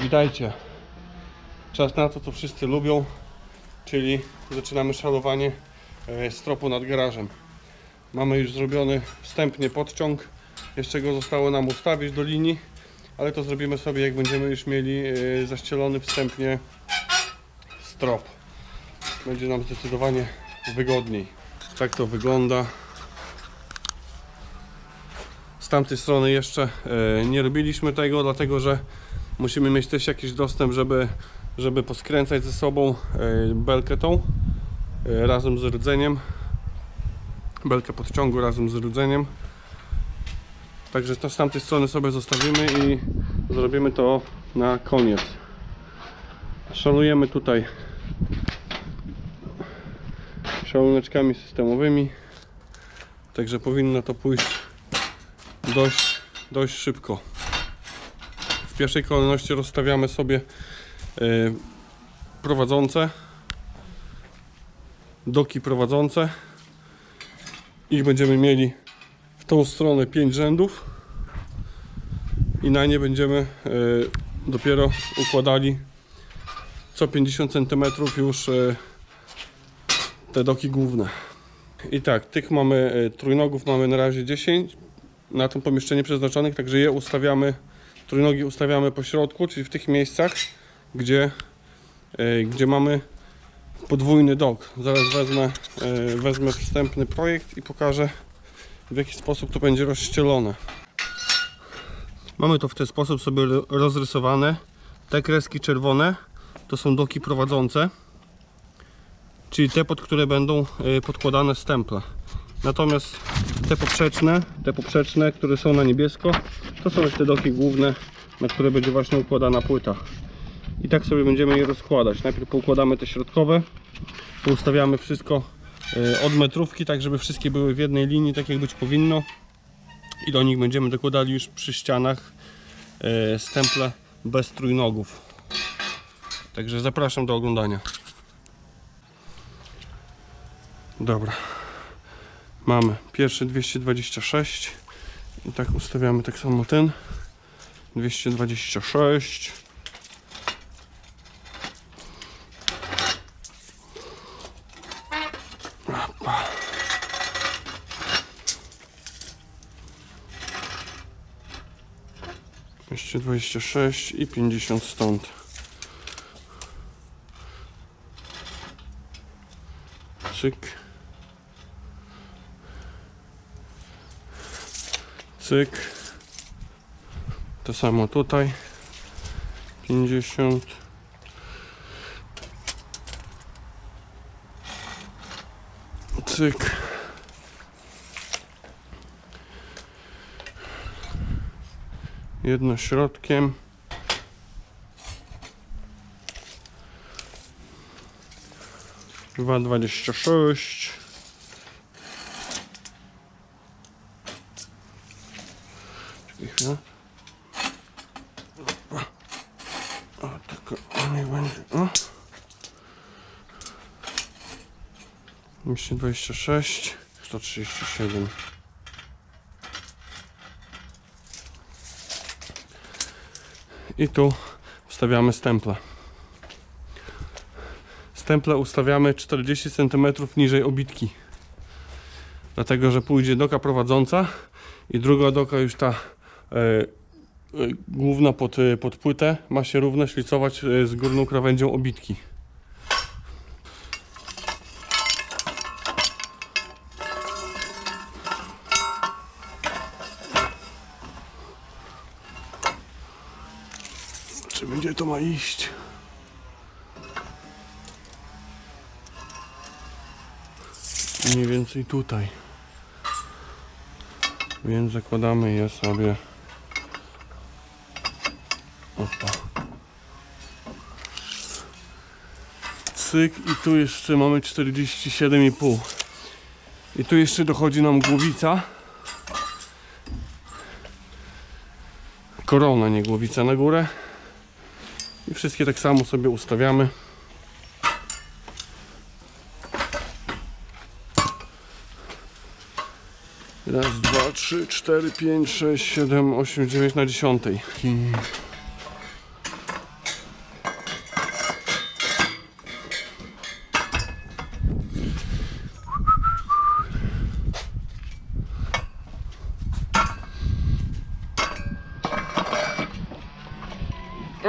Witajcie. Czas na to, co wszyscy lubią, czyli zaczynamy szalowanie e, stropu nad garażem. Mamy już zrobiony wstępnie podciąg. Jeszcze go zostało nam ustawić do linii, ale to zrobimy sobie, jak będziemy już mieli e, zaścielony wstępnie strop. Będzie nam zdecydowanie wygodniej. Tak to wygląda. Z tamtej strony jeszcze e, nie robiliśmy tego, dlatego że musimy mieć też jakiś dostęp, żeby, żeby poskręcać ze sobą e, belkę tą e, razem z rdzeniem. Belkę podciągu razem z rdzeniem. Także to z tamtej strony sobie zostawimy i zrobimy to na koniec. Szalujemy tutaj szaluneczkami systemowymi. Także powinno to pójść dość, dość szybko. Pierwszej kolejności rozstawiamy sobie e, prowadzące, doki prowadzące. Ich będziemy mieli w tą stronę 5 rzędów i na nie będziemy e, dopiero układali co 50 cm już e, te doki główne. I tak, tych mamy trójnogów mamy na razie 10 na to pomieszczenie przeznaczonych, także je ustawiamy, trójnogi ustawiamy po środku, czyli w tych miejscach, gdzie, e, gdzie mamy podwójny dok. Zaraz wezmę, e, wezmę wstępny projekt i pokażę w jaki sposób to będzie rozścielone. Mamy to w ten sposób sobie ro- rozrysowane. Te kreski czerwone to są doki prowadzące, czyli te, pod które będą e, podkładane stemple. Natomiast te poprzeczne, te poprzeczne, które są na niebiesko, to są już te doki główne, na które będzie właśnie układana płyta. I tak sobie będziemy je rozkładać. Najpierw poukładamy te środkowe, poustawiamy wszystko e, od metrówki, tak żeby wszystkie były w jednej linii, tak jak być powinno. I do nich będziemy dokładali już przy ścianach e, stemple bez trójnogów. Także zapraszam do oglądania. Dobra. Mamy pierwszy 226 i tak ustawiamy tak samo ten 226 Opa. Dwieście dwadzieścia sześć i pięćdziesiąt stąd. Cyk. Cyk. To samo tutaj. 50. Cyk. Jedno środkiem. Dwa dwadzieścia sześć. Chwilę. O, tak, o, niech będzie, o. 226, 137. I tu wstawiamy stemple. Stemple ustawiamy 40 cm niżej obitki. Dlatego, że pójdzie doka prowadząca i druga doka już ta główna pod, e, pod płytę ma się równo szlicować e, z górną krawędzią obitki. Czy będzie to ma iść? Mniej więcej tutaj. Więc zakładamy je sobie. Opa. Cyk i tu jeszcze mamy 47,5. I tu jeszcze dochodzi nam głowica. Korona, nie głowica na górę. I wszystkie tak samo sobie ustawiamy. Raz, dwa, trzy, cztery, pięć, sześć, siedem, osiem, dziewięć na dziesiątej.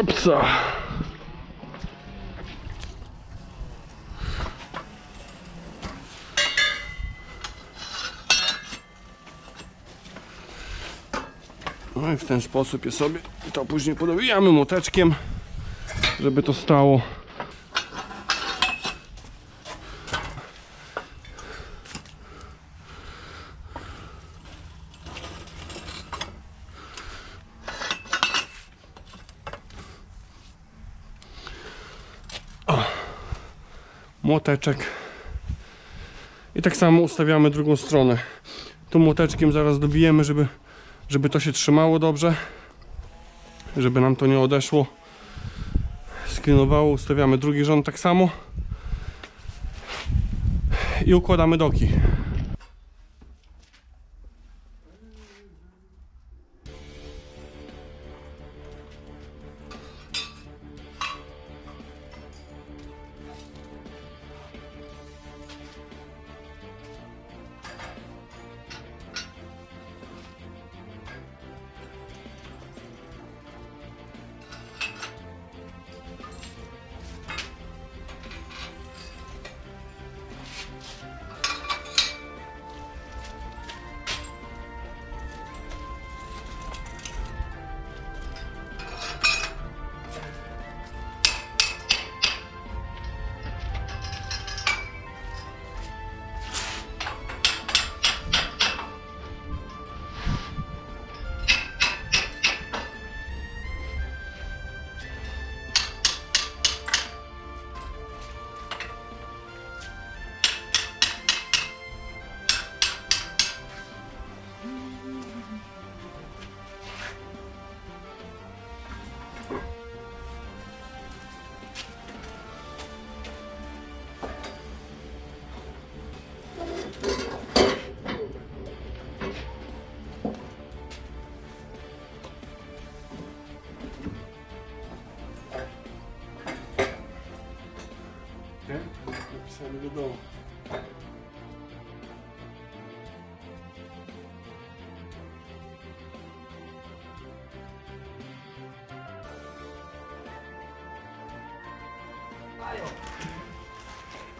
Opsa. No i w ten sposób je sobie to później podowijamy młoteczkiem, żeby to stało. Młoteczek. I tak samo ustawiamy drugą stronę. Tu młoteczkiem zaraz dobijemy żeby, żeby to się trzymało dobrze. Żeby nam to nie odeszło. Sklinowało ustawiamy drugi rząd tak samo. I układamy doki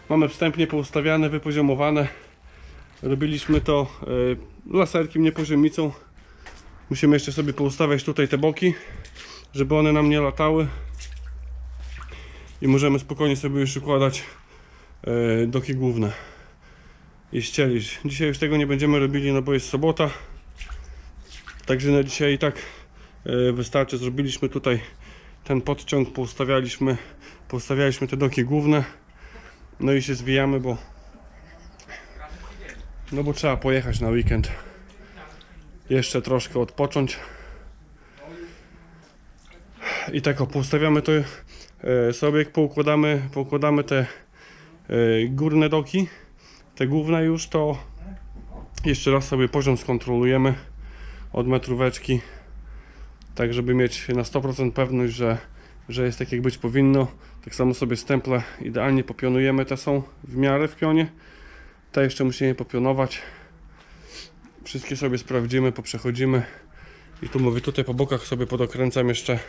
Mamy wstępnie poustawiane, wypoziomowane. Robiliśmy to y, laserkiem, nie poziomicą. Musimy jeszcze sobie poustawiać tutaj te boki, żeby one nam nie latały. I możemy spokojnie sobie już układać y, doki główne i ścielić. Dzisiaj już tego nie będziemy robili, no bo jest sobota. Także na dzisiaj i tak y, wystarczy. Zrobiliśmy tutaj ten podciąg, poustawialiśmy, poustawialiśmy te doki główne. No i się zwijamy, bo no bo trzeba pojechać na weekend. Jeszcze troszkę odpocząć. I tak o, poustawiamy to e, sobie, poukładamy, poukładamy te e, górne doki, te główne już, to jeszcze raz sobie poziom skontrolujemy od metróweczki, tak żeby mieć na 100% pewność, że, że jest tak jak być powinno. Tak samo sobie stemple idealnie popionujemy, te są w miarę w pionie. Te jeszcze musimy popionować. Wszystkie sobie sprawdzimy, poprzechodzimy. I tu mówię, tutaj po bokach sobie podokręcam jeszcze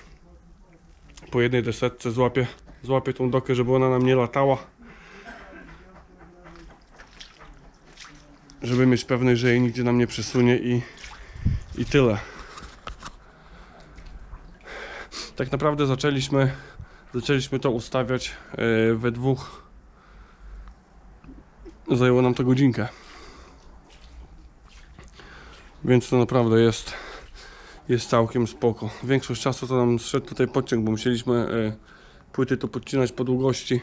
po jednej desetce, złapię, złapię tą dokę, żeby ona nam nie latała. Żeby mieć pewność, że jej nigdzie nam nie przesunie i, i tyle. Tak naprawdę zaczęliśmy Zaczęliśmy to ustawiać e, we dwóch. Zajęło nam to godzinkę. Więc to naprawdę jest, jest całkiem spoko. Większość czasu to nam szedł tutaj podciąg, bo musieliśmy e, płyty to podcinać po długości.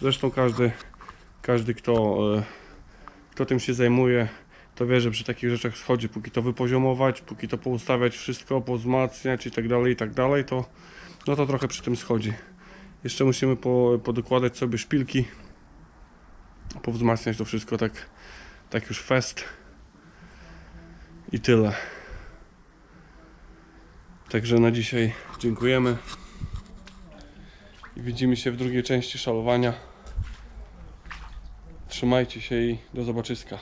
Zresztą każdy, każdy kto, e, kto tym się zajmuje, to wie, że przy takich rzeczach schodzi, póki to wypoziomować, póki to poustawiać wszystko, pozmacniać i tak dalej, i tak dalej, to no to trochę przy tym schodzi. Jeszcze musimy po, podokładać sobie szpilki, powzmacniać to wszystko tak, tak już fest i tyle. Także na dzisiaj dziękujemy i widzimy się w drugiej części szalowania. Trzymajcie się i do zobaczyska.